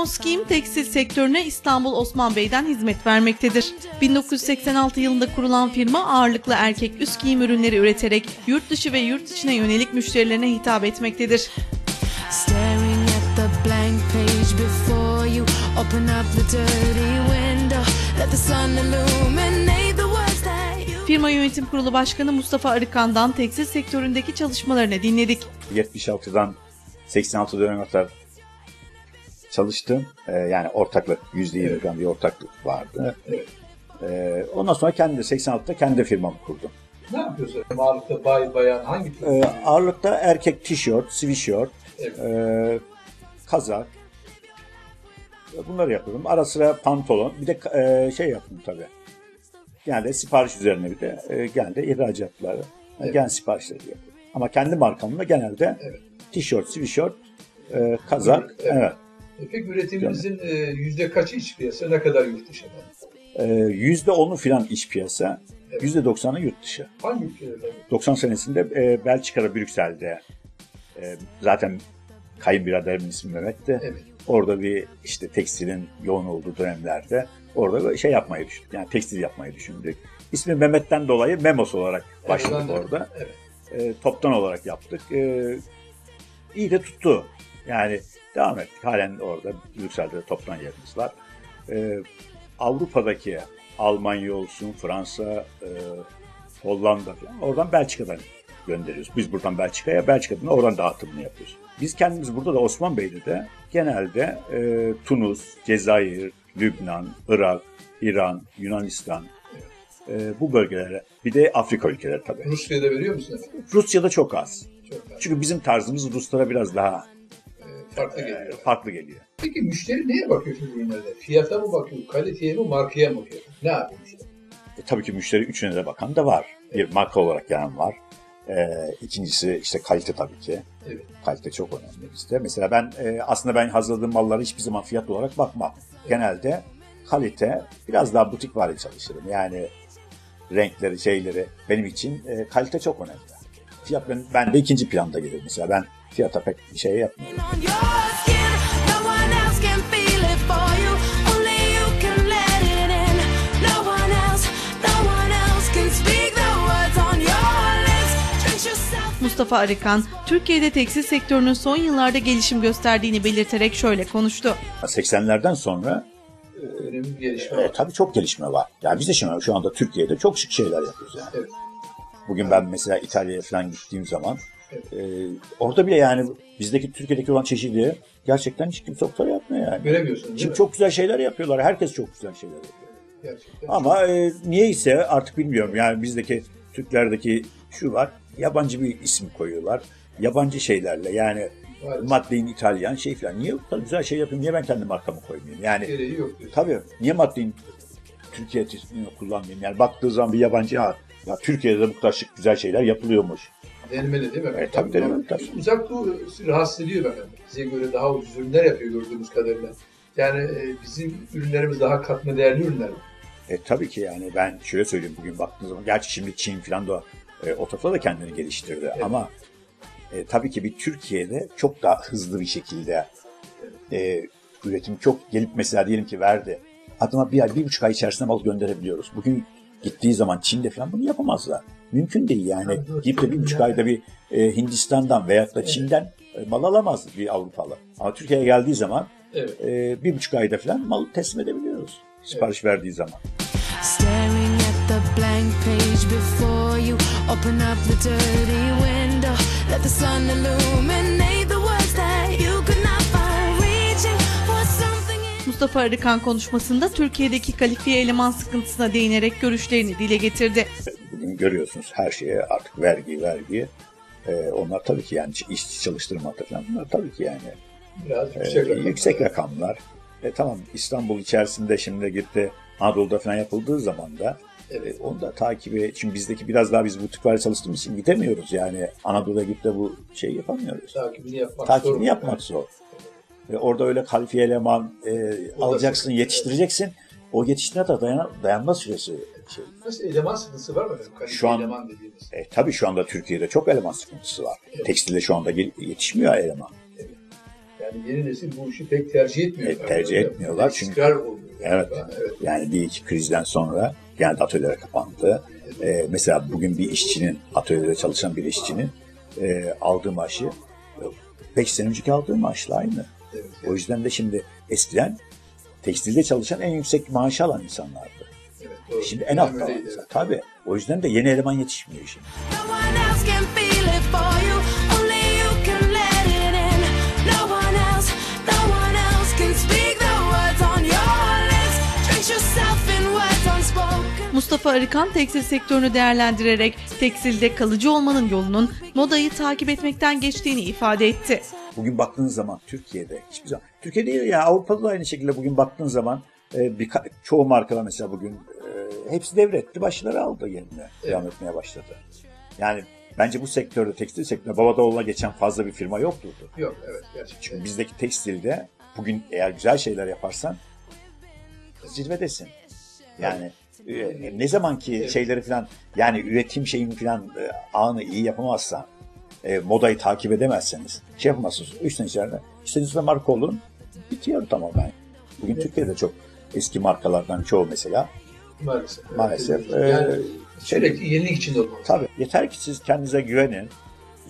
Termoskim tekstil sektörüne İstanbul Osman Bey'den hizmet vermektedir. 1986 yılında kurulan firma ağırlıklı erkek üst giyim ürünleri üreterek yurt dışı ve yurt içine yönelik müşterilerine hitap etmektedir. Firma Yönetim Kurulu Başkanı Mustafa Arıkan'dan tekstil sektöründeki çalışmalarını dinledik. 76'dan 86 döneme kadar çalıştım. Ee, yani ortaklık, %20 falan bir ortaklık vardı. Ee, ondan sonra kendi 86'da kendi firmamı kurdum. Ne yapıyorsun? Ağırlıkta bay bayan hangi? Ee, ağırlıkta erkek tişört, sweatshirt, Evet. e, kazak. Bunları yapıyorum. Ara sıra pantolon. Bir de e, şey yaptım tabii. Genelde sipariş üzerine bir de e, genelde ihracatları. Evet. Genel siparişleri yapıyorum. Ama kendi markamla genelde Evet. tişört, sweatshirt, e, kazak. Evet. evet. E Peki üretiminizin e, yüzde kaçı iç piyasa, ne kadar yurt dışı? Ee, Yüzde onu filan iç piyasa, yüzde doksanı yurt dışı. Hangi ülkelerden? 90 senesinde e, Belçika'da, Brüksel'de e, zaten kayınbiraderimin ismi Mehmet'ti. Evet. Orada bir işte tekstilin yoğun olduğu dönemlerde orada bir şey yapmayı düşündük. Yani tekstil yapmayı düşündük. İsmi Mehmet'ten dolayı Memos olarak başladık Evet, orada. Evet. E, toptan olarak yaptık. E, iyi de tuttu. Yani devam ettik. Halen orada Brüksel'de de toptan yerimiz var. E, Avrupa'daki Almanya olsun, Fransa, e, Hollanda falan oradan Belçika'dan gönderiyoruz. Biz buradan Belçika'ya, Belçika'dan da oradan dağıtımını yapıyoruz. Biz kendimiz burada da Osman Bey'de de genelde e, Tunus, Cezayir, Lübnan, Irak, İran, Yunanistan e, bu bölgelere bir de Afrika ülkeleri tabii. Rusya'da veriyor musun? Rusya'da çok az. Çok az. Çünkü bizim tarzımız Ruslara biraz daha farklı geliyor. farklı geliyor. Peki müşteri neye bakıyor şu ürünlerde? Fiyata mı bakıyor, kaliteye mi, markaya mı bakıyor? Ne yapıyor müşteri? E, tabii ki müşteri üçüne de bakan da var. Bir marka olarak gelen var. E, ikincisi işte kalite tabii ki. Evet. Kalite çok önemli bizde. Mesela ben e, aslında ben hazırladığım mallara hiçbir zaman fiyat olarak bakmam. Genelde kalite biraz daha butik vari çalışırım. Yani renkleri, şeyleri benim için e, kalite çok önemli. Fiyat ben, ben de ikinci planda gelir mesela. Ben fiyata pek bir şey yapmıyorum. Mustafa Arıkan, Türkiye'de tekstil sektörünün son yıllarda gelişim gösterdiğini belirterek şöyle konuştu. 80'lerden sonra Önemli bir gelişme e, var. tabii çok gelişme var. Yani biz de şimdi şu anda Türkiye'de çok şık şeyler yapıyoruz yani. Evet. Bugün ben mesela İtalya'ya falan gittiğim zaman Evet. e, orada bile yani bizdeki Türkiye'deki olan çeşidi gerçekten hiç kimse ortada yapmıyor yani. Göremiyorsun değil Şimdi mi? çok güzel şeyler yapıyorlar. Herkes çok güzel şeyler yapıyor. Gerçekten. Ama e, niyeyse artık bilmiyorum. Yani bizdeki Türklerdeki şu var. Yabancı bir isim koyuyorlar. Yabancı şeylerle yani Maalesef. Maddein İtalyan şey falan. Niye bu kadar güzel şey yapayım? Niye ben kendi markamı koymayayım? Yani Gereği yok diyorsun. Tabii. Niye maddenin Türkiye ismini kullanmayayım? Yani baktığı zaman bir yabancı ha, ya Türkiye'de de bu kadar şık güzel şeyler yapılıyormuş. Denemeli değil mi? Evet, tabii denemeli, tabii. Uzak Doğu rahatsız ediyor efendim. Bize göre daha ucuz ürünler yapıyor gördüğümüz kadarıyla. Yani e, bizim ürünlerimiz daha katma değerli ürünler. E, tabii ki yani ben şöyle söyleyeyim bugün baktığınız zaman. Gerçi şimdi Çin falan da e, o tarafta da kendini geliştirdi. Ama e, tabii ki bir Türkiye'de çok daha hızlı bir şekilde e, üretim çok gelip mesela diyelim ki verdi. Adıma bir ay, bir buçuk ay içerisinde mal gönderebiliyoruz. Bugün gittiği zaman Çin'de falan bunu yapamazlar. Mümkün değil yani. Gidip de bir buçuk ayda bir e, Hindistan'dan veyahut da Çin'den e, mal alamaz bir Avrupalı. Ama Türkiye'ye geldiği zaman Evet. e, bir buçuk ayda falan mal teslim edebiliyoruz. Sipariş verdiği zaman. Staring the blank page before you. Open up the dirty window. Let the sun illuminate the words that you could not find. Reaching for something in Mustafa Arıkan konuşmasında Türkiye'deki kalifiye eleman sıkıntısına değinerek görüşlerini dile getirdi. Bugün görüyorsunuz her şeye artık vergi vergi. E, onlar tabii ki yani işçi çalıştırmakta falan bunlar tabii ki yani Biraz e, yüksek rakam. yüksek rakamlar. E, tamam İstanbul içerisinde şimdi gitti Anadolu'da falan yapıldığı zaman da Evet. e, onu da takibi çünkü bizdeki biraz daha biz bu tüplerle çalıştığımız için gidemiyoruz yani Anadolu'ya gidip de bu şeyi yapamıyoruz. Takibini yapmak Takibini zor. yapmak zor. Ve orada öyle kalifiye eleman e, alacaksın, yetiştireceksin. O yetiştirme de dayan, dayanma süresi şey. Nasıl eleman sıkıntısı var mı? Kalifiye Şu an- eleman dediğimiz. E, tabii şu anda Türkiye'de çok eleman sıkıntısı var. Tekstilde şu anda yetişmiyor eleman. Yani Yani yeni nesil bu işi pek tercih etmiyor. Evet, tercih etmiyorlar çünkü- olmuyor. Evet. evet. Yani bir iki krizden sonra genelde atölyeler kapandı. Ee, mesela bugün bir işçinin, atölyede çalışan bir işçinin e, aldığı maaşı 5 sene önceki aldığı maaşla aynı. Evet, O yüzden de şimdi eskiden tekstilde çalışan en yüksek maaşı alan insanlardı. evet, doğru. Şimdi en alanlar. evet. Tabii. O yüzden de yeni eleman yetişmiyor şimdi. No Mustafa Arıkan tekstil sektörünü değerlendirerek tekstilde kalıcı olmanın yolunun modayı takip etmekten geçtiğini ifade etti. Bugün baktığınız zaman Türkiye'de hiçbir zaman Türkiye değil ya Avrupa'da da aynı şekilde bugün baktığın zaman e, bir çoğu markalar mesela bugün e, hepsi devretti başları aldı yerine devam etmeye başladı. Yani bence bu sektörde tekstil sektöründe Babadaoğlu'na geçen fazla bir firma yoktur. Yok evet gerçekten. Çünkü bizdeki tekstilde bugün eğer güzel şeyler yaparsan zirvedesin. Yani e, ne zaman ki Evet. şeyleri falan yani üretim şeyini falan e, anı iyi yapamazsan e, modayı takip edemezseniz şey yapamazsınız. Üç sene içerisinde istediğiniz de marka olun bitiyor tamamen. Bugün Türkiye'de çok eski markalardan çoğu mesela Maalesef. evet. Maalesef, Yani e, sürekli yenilik içinde olmalı. Tabii. Yeter ki siz kendinize güvenin.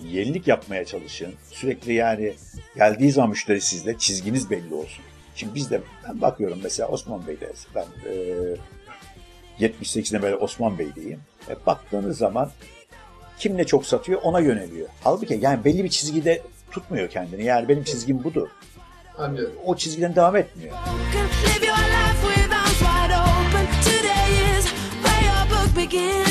Yenilik yapmaya çalışın. Sürekli yani geldiği zaman müşteri sizle çizginiz belli olsun. Şimdi biz de ben bakıyorum mesela Osman Bey'de ben e, 78'de böyle Osman Beyliği. E, baktığınız zaman kim ne çok satıyor ona yöneliyor. Halbuki yani belli bir çizgide tutmuyor kendini. Yani benim çizgim budur. Anlıyorum. O çizgiden devam etmiyor. Live your life open. Today is where your book begins.